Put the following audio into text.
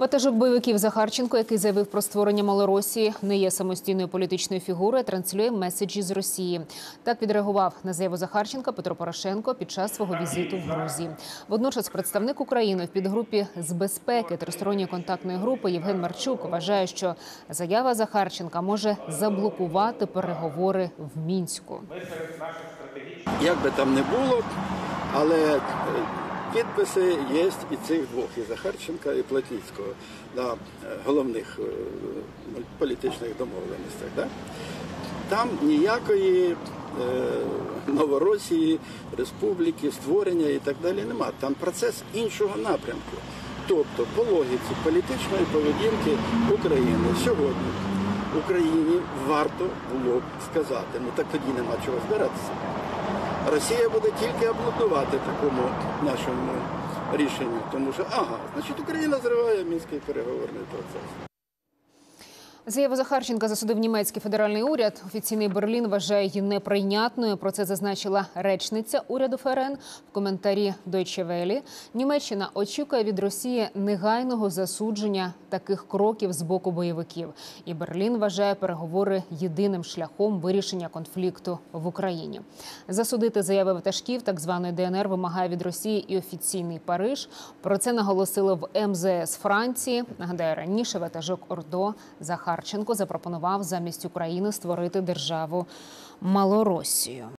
Ватажок бойовиків Захарченко, який заявив про створення Малоросії, не є самостійною політичною фігурою, транслює меседжі з Росії. Так відреагував на заяву Захарченка Петро Порошенко під час свого візиту в Грузії. Водночас, представник України в підгрупі з безпеки тристоронньої контактної групи Євген Марчук вважає, що заява Захарченка може заблокувати переговори в мінську. Як би там не було, але е, підписи є і цих двох, і Захарченка, і Плотніцького на е, головних е, політичних домовленостях. Да? Там ніякої е, Новоросії, республіки, створення і так далі нема. Там процес іншого напрямку. Тобто, по логіці політичної поведінки України сьогодні Україні варто було б сказати, ну так тоді нема чого збиратися. Росія буде тільки аплодувати такому нашому рішенню, тому що ага, значить Україна зриває мінський переговорний процес. Заяву Захарченка засудив німецький федеральний уряд. Офіційний Берлін вважає її неприйнятною. Про це зазначила речниця уряду ФРН в коментарі Deutsche Welle. Німеччина очікує від Росії негайного засудження таких кроків з боку бойовиків. І Берлін вважає переговори єдиним шляхом вирішення конфлікту в Україні. Засудити заяви ватажків так званої ДНР вимагає від Росії і офіційний Париж. Про це наголосили в МЗС Франції. Нагадаю, раніше ватажок Ордо Захарченко запропонував замість України створити державу Малоросію.